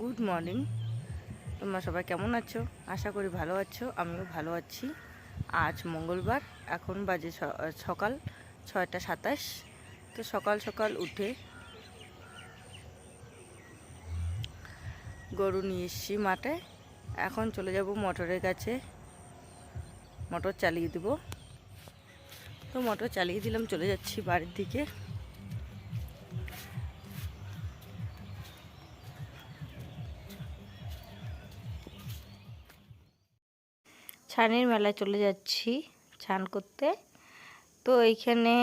Good morning তোমরা সবাই কেমন আছো? আশা করি ভালো আছো, আমিও ভালো আছি। আজ মঙ্গলবার, এখন বাজে সকাল ছয়টা সাতাশ। তো সকাল সকাল উঠে গরু নিয়ে এসছি মাঠে। এখন চলে যাব মোটরের কাছে। মোটর চালিয়ে দেব। তো মোটর চালিয়ে দিলাম, চলে যাচ্ছি বাড়ির দিকে। ছানের মেলায় চলে যাচ্ছি ছান করতে। তো এইখানে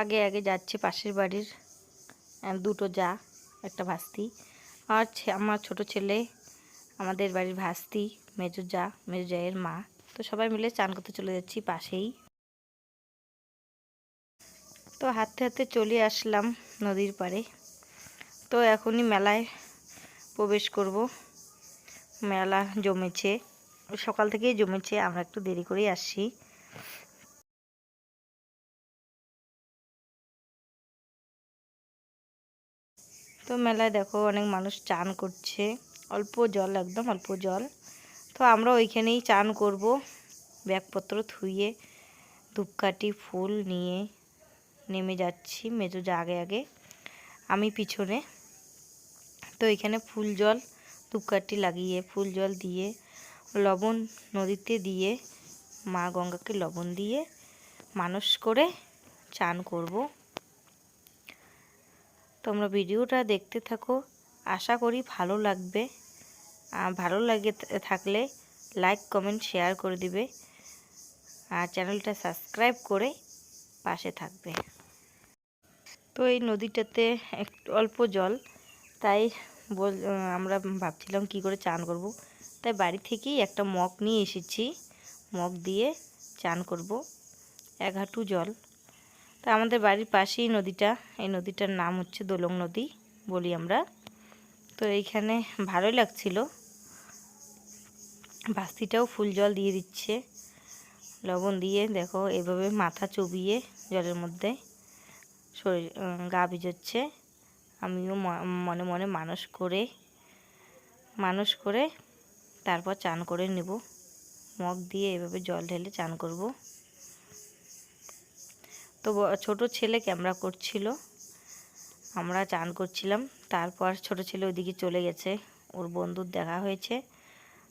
আগে আগে যাচ্ছে পাশের বাড়ির দুটো যা, একটা ভাস্তি। আর আমার ছোট ছেলে, আমাদের বাড়ির ভাস্তি, মেজো যা, মেজো জায়ের মা। তো সবাই মিলে চান করতে চলে যাচ্ছি পাশেই। তো হাতে হাতে চলে আসলাম নদীর পাড়ে। তো এখনই মেলায় প্রবেশ করব। মেলা জমেছে। সকাল থেকেই জমেছে, আমরা একটু দেরি করেই আসছি। তো মেলায় দেখো অনেক মানুষ চান করছে, অল্প জল, একদম অল্প জল। তো আমরা ওইখানেই চান করব, ব্যাগপত্র ধুয়ে, ধূপকাঠি, ফুল নিয়ে নেমে যাচ্ছি, মেজো যা আগে আগে, আমি পিছনে। তো এখানে ফুল জল, ধূপকাঠি লাগিয়ে, ফুল জল দিয়ে লবণ নদীতে দিয়ে, মা গঙ্গাকে লবণ দিয়ে মানুষ করে চান করব। তোমরা ভিডিওটা দেখতে থাকো। আশা করি ভালো লাগবে। ভালো লাগে থাকলে লাইক, কমেন্ট, শেয়ার করে দিবে। আর চ্যানেলটা সাবস্ক্রাইব করে পাশে থাকবে। তো এই নদীটাতে একটু অল্প জল, তাই বল আমরা ভাবছিলাম কি করে চান করব। তাই বাড়ি থেকেই একটা মগ নিয়ে এসেছি। মগ দিয়ে চান করব এক হাঁটু জল। তা আমাদের বাড়ির পাশেই নদীটা, এই নদীটার নাম হচ্ছে দোলং নদী বলি আমরা। তো এইখানে ভালোই লাগছিল। ভাস্তিটাও ফুল জল দিয়ে দিচ্ছে। লবণ দিয়ে দেখো এভাবে মাথা চুবিয়ে জলের মধ্যে শরীর গা ভিজোচ্ছে। আমিও মনে মনে মানুষ করে মানুষ করে তারপর চান করে নেব। মগ দিয়ে এভাবে জল ঢেলে চান করব। তো ছোট ছেলে ক্যামেরা করছিল। আমরা চান করছিলাম। তারপর ছোট ছেলে ওইদিকে চলে গেছে। ওর বন্ধুর দেখা হয়েছে।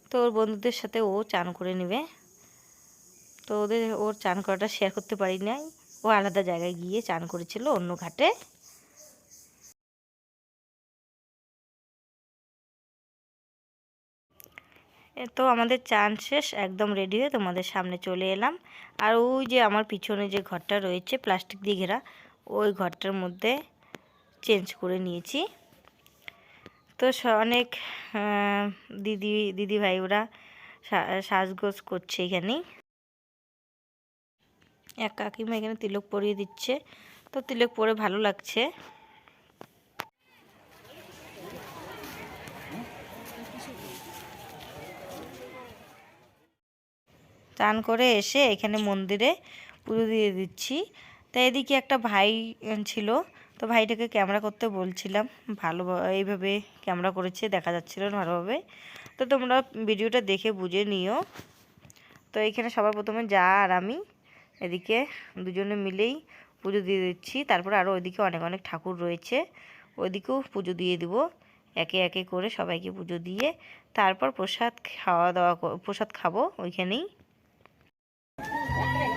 তো ওর বন্ধুদের সাথে ও চান করে নেবে। তো ওদের, ওর চান করাটা শেয়ার করতে পারি নাই। ও আলাদা জায়গায় গিয়ে চান করেছিল অন্য ঘাটে। তো আমাদের চান শেষ, একদম রেডি হয়ে তোমাদের সামনে চলে এলাম। আর ওই যে আমার পিছনে যে ঘরটা রয়েছে প্লাস্টিক দিয়ে ঘেরা, ওই ঘরটার মধ্যে চেঞ্জ করে নিয়েছি। তো অনেক দিদি দিদি ভাই ওরা সাজগোজ করছে এখানেই। এক কাকিমা এখানে তিলক পরিয়ে দিচ্ছে। তো তিলক পরে ভালো লাগছে। চান করে এসে এখানে মন্দিরে পুজো দিয়ে দিচ্ছি। তো এদিকে একটা ভাই ছিল। তো ভাইটাকে ক্যামেরা করতে বলছিলাম। ভালো এইভাবে ক্যামেরা করেছে, দেখা যাচ্ছিল ভালোভাবে। তো তোমরা ভিডিওটা দেখে বুঝে নিও। তো এখানে সবার প্রথমে যা আর আমি, এদিকে দুজনে মিলেই পুজো দিয়ে দিচ্ছি। তারপর আরও ওইদিকে অনেক অনেক ঠাকুর রয়েছে, ওইদিকেও পুজো দিয়ে দিব। একে একে করে সবাইকে পুজো দিয়ে তারপর প্রসাদ খাওয়া দাওয়া প্রসাদ খাব ওইখানেই। tres.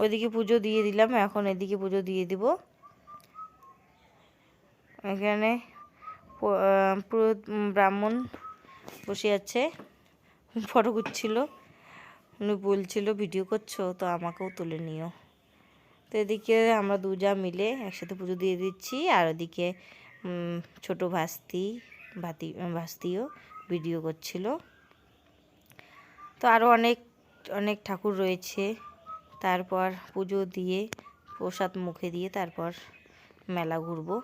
ওইদিকে পুজো দিয়ে দিলাম এখন এদিকে পুজো দিয়ে দিব। এখানে পুরো ব্রাহ্মণ বসে আছে। ফটো করছিল উনি বলছিল, ভিডিও করছ, তো আমাকেও তুলে নিও। তো এদিকে আমরা দুজা মিলে একসাথে পুজো দিয়ে দিচ্ছি। আর ওদিকে ছোট ভাস্তি, ভাতি, ভাস্তিও ভিডিও করছিল। তো আরও অনেক অনেক ঠাকুর রয়েছে। তারপর পুজো দিয়ে, প্রসাদ মুখে দিয়ে তারপর মেলা ঘুরবো।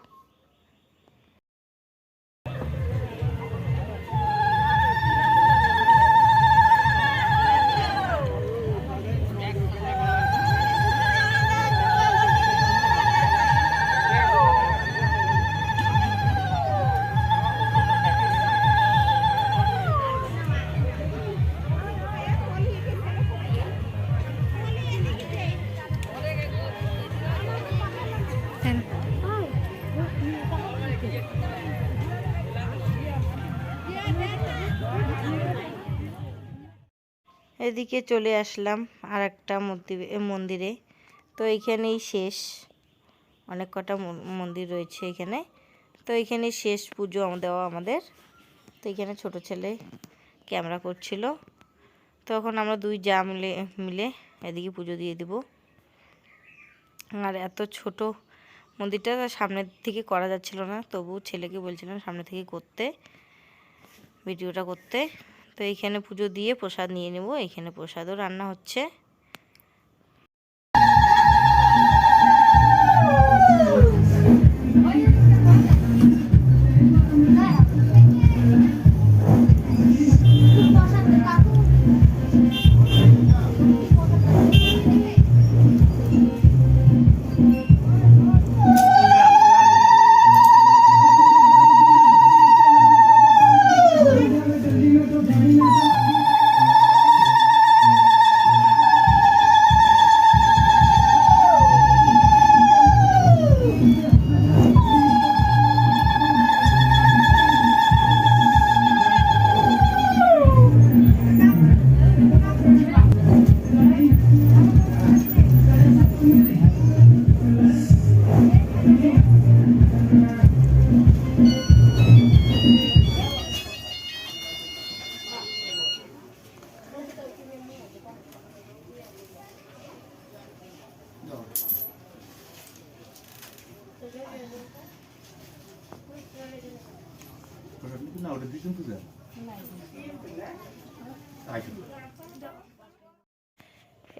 এদিকে চলে আসলাম আর একটা মন্দিরে। তো এইখানেই শেষ। অনেক কটা মন- মন্দির রয়েছে এখানে। তো এখানে শেষ পুজো দেওয়া আমাদের। তো এখানে ছোট ছেলে ক্যামেরা করছিল। তখন আমরা দুই যা মিলে মিলে এদিকে পুজো দিয়ে দিব। আর এত ছোট মন্দিরটা সামনের থেকে করা যাচ্ছিল না। তবু ছেলেকে বলছিলাম সামনে থেকে করতে, ভিডিওটা করতে। তো এইখানে পুজো দিয়ে প্রসাদ নিয়ে নেব। এখানে প্রসাদও রান্না হচ্ছে।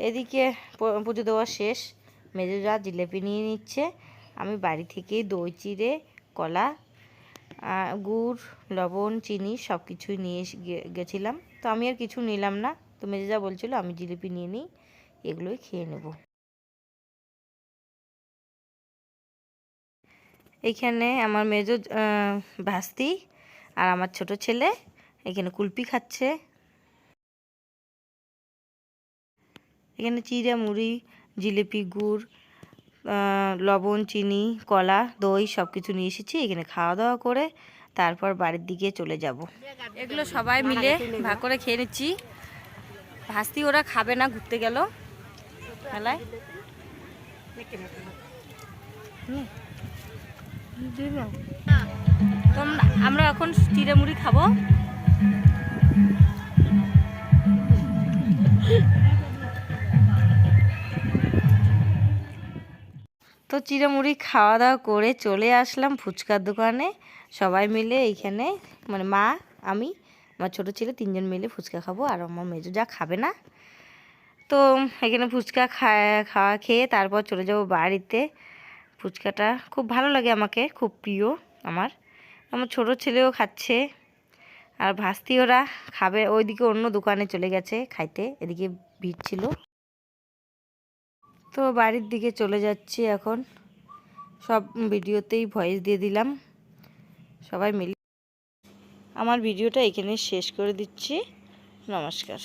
এদিকে পুজো দেওয়া শেষ। মেজোরা জিলেপি নিয়ে নিচ্ছে। আমি বাড়ি থেকে দই, চিড়ে, কলা গুড়, লবণ, চিনি সব কিছুই নিয়ে গেছিলাম। তো আমি আর কিছু নিলাম না। তো মেজোজা বলছিল, আমি জিলিপি নিয়ে নিই, এগুলোই খেয়ে নেব। এইখানে আমার মেজো ভাস্তি আর আমার ছোট ছেলে এখানে কুলপি খাচ্ছে। এখানে চিড়া, মুড়ি, জিলিপি, গুড় লবণ, চিনি, কলা, দই সব কিছু নিয়ে এসেছি, এখানে খাওয়া দাওয়া করে তারপর বাড়ির দিকে চলে যাব। এগুলো সবাই মিলে ভাগ করে খেয়ে নিচ্ছি। ভাস্তি ওরা খাবে না, ঘুরতে গেল। মেলায়। আমরা এখন চিড়ে মুড়ি খাব। তো খাওয়া দাওয়া করে চলে আসলাম ফুচকার দোকানে। সবাই মিলে এইখানে মানে মা, আমি, আমার ছোটো ছেলে তিনজন মিলে ফুচকা খাব আর আমার মেজো যা খাবে না। তো এখানে ফুচকা খাওয়া খেয়ে তারপর চলে যাব বাড়িতে। ফুচকাটা খুব ভালো লাগে আমাকে, খুব প্রিয় আমার। আমার ছোট ছেলেও খাচ্ছে আর ভাস্তি ওরা খাবে, ওইদিকে অন্য দোকানে চলে গেছে খাইতে, এদিকে ভিড় ছিল। তো বাড়ির দিকে চলে যাচ্ছি এখন। সব ভিডিওতেই ভয়েস দিয়ে দিলাম। সবাই মিলে আমার ভিডিওটা এখানে শেষ করে দিচ্ছি। নমস্কার।